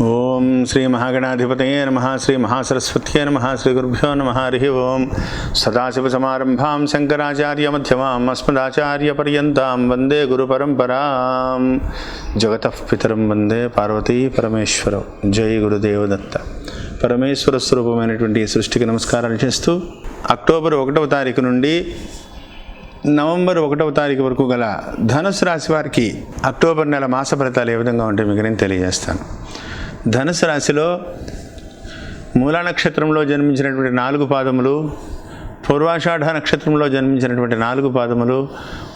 ఓం శ్రీ మహాగణాధిపతయే నమ శ్రీ మహాసరస్వత్యే నమ శ్రీ గురుభ్యో నమ హరి ఓం. సదాశివసమారంభాం శంకరాచార్యమధ్యమాం అస్మదాచార్యపర్యంతాం వందే గురుపరంపరాం జగత పితరం వందే పార్వతీ పరమేశ్వరం. జై గురుదేవదత్త. పరమేశ్వర స్వరూపమైనటువంటి సృష్టికి నమస్కారాలు చేస్తూ అక్టోబర్ ఒకటవ తారీఖు నుండి నవంబర్ ఒకటవ తారీఖు వరకు గల ధనుసు రాశి వారికి అక్టోబర్ నెల మాస ఫలితాలు ఏ విధంగా ఉంటాయి మీకు నేను తెలియజేస్తాను. ధనుసు రాశిలో మూలా నక్షత్రంలో జన్మించినటువంటి నాలుగు పాదములు పూర్వాషాఢ నక్షత్రంలో జన్మించినటువంటి నాలుగు పాదములు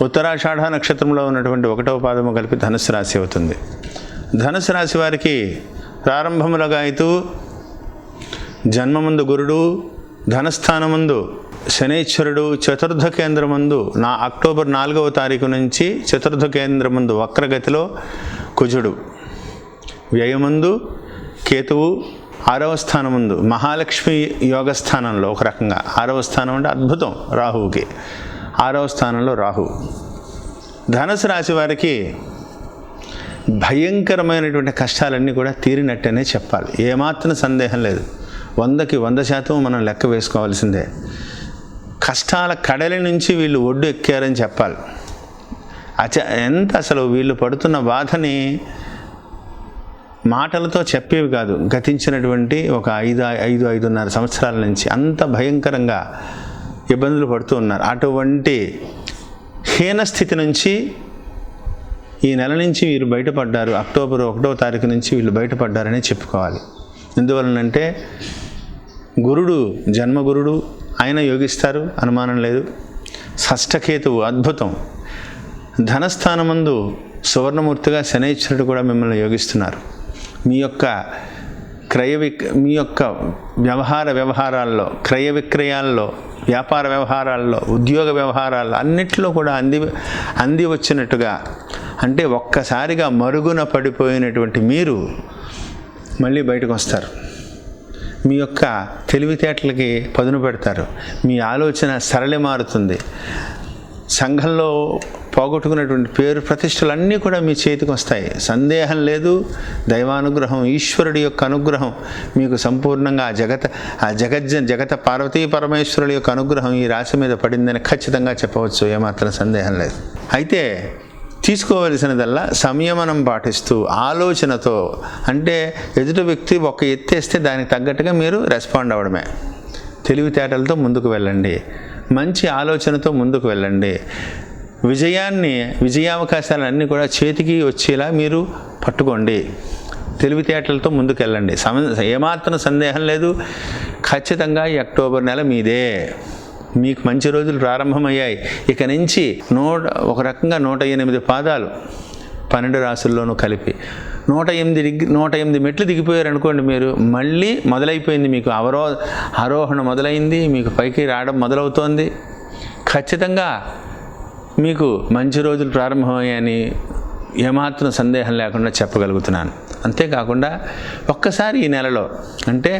ఉత్తరాషాఢ నక్షత్రంలో ఉన్నటువంటి ఒకటవ పాదము కలిపి ధనుసు రాశి అవుతుంది. ధనుసు రాశి వారికి ప్రారంభములుగా అయితూ జన్మముందు గురుడు ధనస్థానముందు శనేశ్వరుడు చతుర్థ కేంద్రమందు నా అక్టోబర్ నాలుగవ తారీఖు నుంచి చతుర్థ కేంద్రమందు వక్రగతిలో కుజుడు. వ్యయమందు కేతువు ఆరవ స్థానముందు మహాలక్ష్మి యోగ స్థానంలో ఒక రకంగా ఆరవ స్థానం అంటే అద్భుతం రాహువుకి. ఆరవ స్థానంలో రాహు. ధనుసు రాశి వారికి భయంకరమైనటువంటి కష్టాలన్నీ కూడా తీరినట్టనే చెప్పాలి. ఏమాత్రం సందేహం లేదు. వందకి వంద శాతం మనం లెక్క వేసుకోవాల్సిందే. కష్టాల కడలి నుంచి వీళ్ళు ఒడ్డు ఎక్కారని చెప్పాలి. అచ ఎంత అసలు వీళ్ళు పడుతున్న బాధని మాటలతో చెప్పేవి కాదు. గతించినటువంటి ఒక ఐదు ఐదు ఐదున్నర సంవత్సరాల నుంచి అంత భయంకరంగా ఇబ్బందులు పడుతూ ఉన్నారు. అటువంటి హీనస్థితి నుంచి ఈ నెల నుంచి వీరు బయటపడ్డారు. అక్టోబర్ ఒకటో తారీఖు నుంచి వీళ్ళు బయటపడ్డారని చెప్పుకోవాలి. ఎందువలనంటే గురుడు జన్మగురుడు ఆయన యోగిస్తారు అనుమానం లేదు. షష్ఠకేతువు అద్భుతం. ధనస్థానమందు సువర్ణమూర్తిగా శనైశ్వరుడు కూడా మిమ్మల్ని యోగిస్తున్నారు. మీ యొక్క క్రయ విక్ మీ యొక్క వ్యవహార వ్యవహారాల్లో క్రయ విక్రయాల్లో వ్యాపార వ్యవహారాల్లో ఉద్యోగ వ్యవహారాల్లో అన్నిట్లో కూడా అంది అంది వచ్చినట్టుగా అంటే ఒక్కసారిగా మరుగున పడిపోయినటువంటి మీరు మళ్ళీ బయటకు వస్తారు. మీ యొక్క తెలివితేటలకి పదును పెడతారు. మీ ఆలోచన సరళి మారుతుంది. సంఘంలో పోగొట్టుకున్నటువంటి పేరు ప్రతిష్టలు అన్నీ కూడా మీ చేతికి వస్తాయి. సందేహం లేదు దైవానుగ్రహం ఈశ్వరుడి యొక్క అనుగ్రహం మీకు సంపూర్ణంగా ఆ జగత ఆ జగజ్జ జగత పార్వతీ పరమేశ్వరుడి యొక్క అనుగ్రహం ఈ రాశి మీద పడిందని ఖచ్చితంగా చెప్పవచ్చు ఏమాత్రం సందేహం లేదు. అయితే తీసుకోవలసినదల్లా సంయమనం పాటిస్తూ ఆలోచనతో అంటే ఎదుటి వ్యక్తి ఒక ఎత్తేస్తే దానికి తగ్గట్టుగా మీరు రెస్పాండ్ అవ్వడమే. తెలివితేటలతో ముందుకు వెళ్ళండి. మంచి ఆలోచనతో ముందుకు వెళ్ళండి. విజయాన్ని విజయావకాశాలన్నీ కూడా చేతికి వచ్చేలా మీరు పట్టుకోండి. తెలివితేటలతో ముందుకెళ్ళండి. సమ ఏమాత్రం సందేహం లేదు. ఖచ్చితంగా ఈ అక్టోబర్ నెల మీదే. మీకు మంచి రోజులు ప్రారంభమయ్యాయి. ఇక నుంచి నూట ఒక రకంగా నూట ఎనిమిది పాదాలు పన్నెండు రాసుల్లోనూ కలిపి. నూట ఎనిమిది డిగ్రీ నూట ఎనిమిది మెట్లు దిగిపోయారు అనుకోండి మీరు మళ్ళీ మొదలైపోయింది మీకు అవరో ఆరోహణ మొదలైంది మీకు పైకి రావడం మొదలవుతోంది. ఖచ్చితంగా మీకు మంచి రోజులు ప్రారంభమయ్యాయని ఏమాత్రం సందేహం లేకుండా చెప్పగలుగుతున్నాను. అంతేకాకుండా ఒక్కసారి ఈ నెలలో అంటే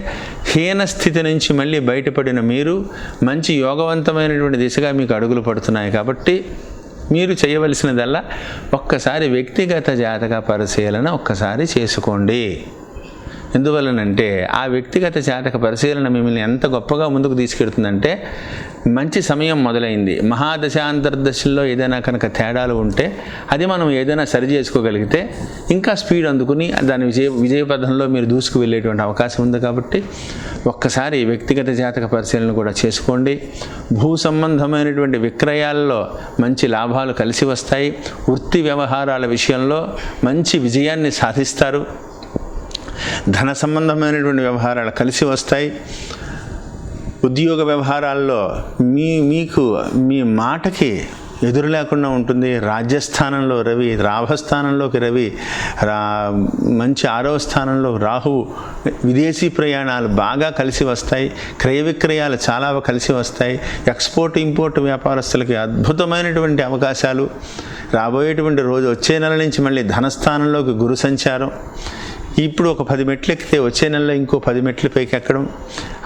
హీన స్థితి నుంచి మళ్ళీ బయటపడిన మీరు మంచి యోగవంతమైనటువంటి దిశగా మీకు అడుగులు పడుతున్నాయి కాబట్టి మీరు చేయవలసినదల్లా ఒక్కసారి వ్యక్తిగత జాతక పరిశీలన ఒక్కసారి చేసుకోండి. ఎందువలనంటే ఆ వ్యక్తిగత జాతక పరిశీలన మిమ్మల్ని ఎంత గొప్పగా ముందుకు తీసుకెడుతుందంటే మంచి సమయం మొదలైంది. మహాదశాంతర్దశల్లో ఏదైనా కనుక తేడాలు ఉంటే అది మనం ఏదైనా సరి చేసుకోగలిగితే ఇంకా స్పీడ్ అందుకుని దాని విజయ విజయపథంలో మీరు దూసుకు వెళ్ళేటువంటి అవకాశం ఉంది కాబట్టి ఒక్కసారి వ్యక్తిగత జాతక పరిశీలన కూడా చేసుకోండి. భూ సంబంధమైనటువంటి విక్రయాల్లో మంచి లాభాలు కలిసి వస్తాయి. వృత్తి వ్యవహారాల విషయంలో మంచి విజయాన్ని సాధిస్తారు. ధన సంబంధమైనటువంటి వ్యవహారాలు కలిసి వస్తాయి. ఉద్యోగ వ్యవహారాల్లో మీ మీకు మీ మాటకి ఎదురు లేకుండా ఉంటుంది. రాజ్యస్థానంలో రవి రాభస్థానంలోకి రవి రా మంచి ఆరవ స్థానంలో రాహువు విదేశీ ప్రయాణాలు బాగా కలిసి వస్తాయి. క్రయ విక్రయాలు చాలా కలిసి వస్తాయి. ఎక్స్పోర్ట్ ఇంపోర్ట్ వ్యాపారస్తులకి అద్భుతమైనటువంటి అవకాశాలు. రాబోయేటువంటి రోజు వచ్చే నెల నుంచి మళ్ళీ ధనస్థానంలోకి గురు సంచారం. ఇప్పుడు ఒక పది మెట్లు ఎక్కితే వచ్చే నెలలో ఇంకో పది మెట్లు పైకి ఎక్కడం.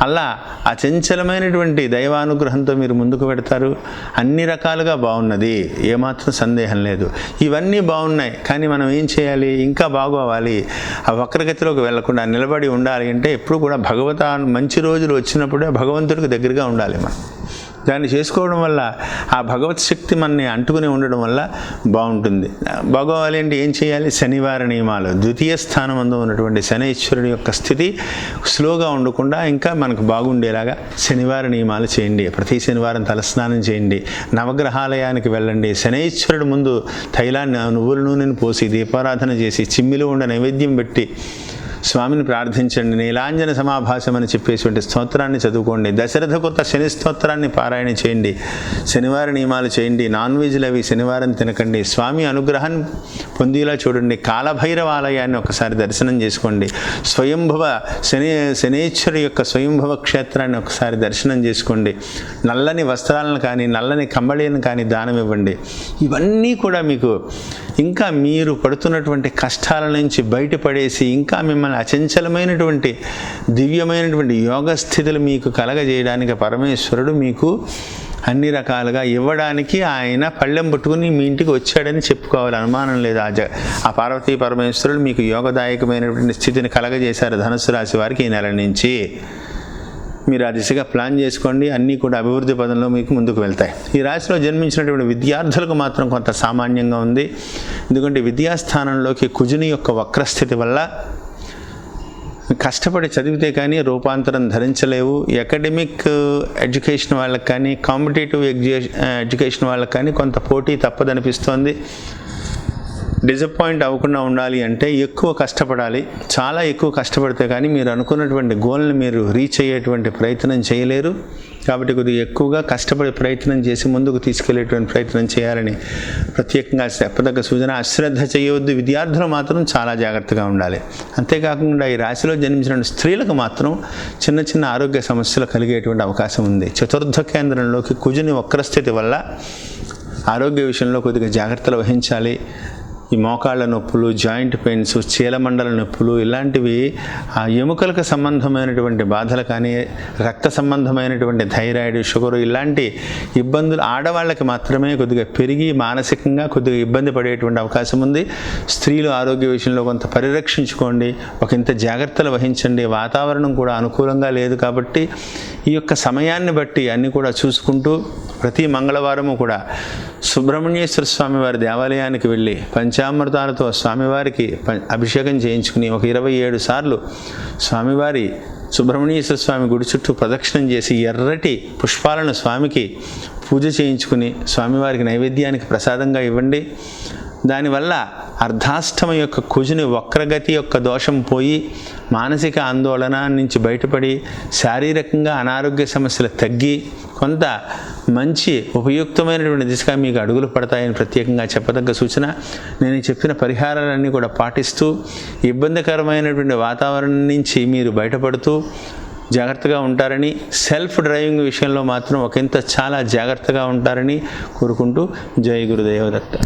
అలా ఆ చంచలమైనటువంటి దైవానుగ్రహంతో మీరు ముందుకు పెడతారు. అన్ని రకాలుగా బాగున్నది. ఏమాత్రం సందేహం లేదు. ఇవన్నీ బాగున్నాయి. కానీ మనం ఏం చేయాలి? ఇంకా బాగోవాలి. ఆ వక్రగతిలోకి వెళ్ళకుండా నిలబడి ఉండాలి అంటే ఎప్పుడు కూడా భగవత మంచి రోజులు వచ్చినప్పుడే భగవంతుడికి దగ్గరగా ఉండాలి మనం. దాన్ని చేసుకోవడం వల్ల ఆ భగవత్ శక్తి మనని అంటుకుని ఉండడం వల్ల బాగుంటుంది. బాగోవాలి అంటే ఏం చేయాలి? శనివార నియమాలు. ద్వితీయ స్థానం అందు ఉన్నటువంటి శనీశ్వరుడి యొక్క స్థితి స్లోగా ఉండకుండా ఇంకా మనకు బాగుండేలాగా శనివార నియమాలు చేయండి. ప్రతి శనివారం తలస్నానం చేయండి. నవగ్రహాలయానికి వెళ్ళండి. శనైశ్వరుడు ముందు తైలాన్ని నువ్వుల నూనెను పోసి దీపారాధన చేసి చిమ్మిలో ఉండే నైవేద్యం పెట్టి స్వామిని ప్రార్థించండి నీలాంజన సమాభాసం అని చెప్పేటువంటి స్తోత్రాన్ని చదువుకోండి దశరథ కొత్త శని స్తోత్రాన్ని పారాయణ చేయండి శనివార నియమాలు చేయండి నాన్ వెజ్లు అవి శనివారం తినకండి స్వామి అనుగ్రహం పొందేలా చూడండి కాలభైరవ ఆలయాన్ని ఒకసారి దర్శనం చేసుకోండి స్వయంభవ శని శనేశ్వరి యొక్క స్వయంభవ క్షేత్రాన్ని ఒకసారి దర్శనం చేసుకోండి నల్లని వస్త్రాలను కానీ నల్లని కంబళీలను కానీ దానం ఇవ్వండి ఇవన్నీ కూడా మీకు ఇంకా మీరు పడుతున్నటువంటి కష్టాల నుంచి బయటపడేసి ఇంకా మిమ్మల్ని అచంచలమైనటువంటి దివ్యమైనటువంటి యోగ స్థితులు మీకు కలగజేయడానికి పరమేశ్వరుడు మీకు అన్ని రకాలుగా ఇవ్వడానికి ఆయన పళ్ళెం పట్టుకుని మీ ఇంటికి వచ్చాడని చెప్పుకోవాలి. అనుమానం లేదు. ఆ జ ఆ పార్వతీ పరమేశ్వరుడు మీకు యోగదాయకమైనటువంటి స్థితిని కలగజేశారు ధనుసు రాశి వారికి ఈ నెల నుంచి. మీరు ఆ దిశగా ప్లాన్ చేసుకోండి. అన్నీ కూడా అభివృద్ధి పదంలో మీకు ముందుకు వెళ్తాయి. ఈ రాశిలో జన్మించినటువంటి విద్యార్థులకు మాత్రం కొంత సామాన్యంగా ఉంది. ఎందుకంటే విద్యాస్థానంలోకి కుజుని యొక్క వక్రస్థితి వల్ల కష్టపడి చదివితే కానీ రూపాంతరం ధరించలేవు. అకాడమిక్ ఎడ్యుకేషన్ వాళ్ళకి కానీ కాంపిటేటివ్ ఎడ్యుకేషన్ వాళ్ళకి కానీ కొంత పోటీ తప్పదనిపిస్తోంది. డిసప్పాయింట్ అవ్వకుండా ఉండాలి అంటే ఎక్కువ కష్టపడాలి. చాలా ఎక్కువ కష్టపడితే కానీ మీరు అనుకున్నటువంటి గోల్ని మీరు రీచ్ అయ్యేటువంటి ప్రయత్నం చేయలేరు. కాబట్టి కొద్దిగా ఎక్కువగా కష్టపడే ప్రయత్నం చేసి ముందుకు తీసుకెళ్ళేటువంటి ప్రయత్నం చేయాలని ప్రత్యేకంగా చెప్పదగ్గ సూచన అశ్రద్ధ చేయవద్దు. విద్యార్థులు మాత్రం చాలా జాగ్రత్తగా ఉండాలి. అంతేకాకుండా ఈ రాశిలో జన్మించిన స్త్రీలకు మాత్రం చిన్న చిన్న ఆరోగ్య సమస్యలు కలిగేటువంటి అవకాశం ఉంది. చతుర్థ కేంద్రంలోకి కుజుని వక్రస్థితి వల్ల ఆరోగ్య విషయంలో కొద్దిగా జాగ్రత్తలు వహించాలి. ఈ మోకాళ్ళ నొప్పులు జాయింట్ పెయిన్స్ చీలమండల నొప్పులు ఇలాంటివి ఆ ఎముకలకు సంబంధమైనటువంటి బాధలు కానీ రక్త సంబంధమైనటువంటి థైరాయిడ్ షుగర్ ఇలాంటి ఇబ్బందులు ఆడవాళ్ళకి మాత్రమే కొద్దిగా పెరిగి మానసికంగా కొద్దిగా ఇబ్బంది పడేటువంటి అవకాశం ఉంది. స్త్రీలు ఆరోగ్య విషయంలో కొంత పరిరక్షించుకోండి. ఒక ఇంత జాగ్రత్తలు వహించండి. వాతావరణం కూడా అనుకూలంగా లేదు కాబట్టి ఈ యొక్క సమయాన్ని బట్టి అన్నీ కూడా చూసుకుంటూ ప్రతి మంగళవారము కూడా సుబ్రహ్మణ్యేశ్వర స్వామి వారి దేవాలయానికి వెళ్ళి పంచామృతాలతో స్వామివారికి అభిషేకం చేయించుకుని ఒక ఇరవై ఏడు సార్లు స్వామివారి సుబ్రహ్మణ్యేశ్వర స్వామి గుడి చుట్టూ ప్రదక్షిణం చేసి ఎర్రటి పుష్పాలను స్వామికి పూజ చేయించుకుని స్వామివారికి నైవేద్యానికి ప్రసాదంగా ఇవ్వండి. దానివల్ల అర్ధాష్టమ యొక్క కుజుని వక్రగతి యొక్క దోషం పోయి మానసిక ఆందోళన నుంచి బయటపడి శారీరకంగా అనారోగ్య సమస్యలు తగ్గి కొంత మంచి ఉపయుక్తమైనటువంటి దిశగా మీకు అడుగులు పడతాయని ప్రత్యేకంగా చెప్పదగ్గ సూచన. నేను చెప్పిన పరిహారాలన్నీ కూడా పాటిస్తూ ఇబ్బందికరమైనటువంటి వాతావరణం నుంచి మీరు బయటపడుతూ జాగ్రత్తగా ఉంటారని సెల్ఫ్ డ్రైవింగ్ విషయంలో మాత్రం ఒకంత చాలా జాగ్రత్తగా ఉంటారని కోరుకుంటూ జయ గురుదేవదత్త.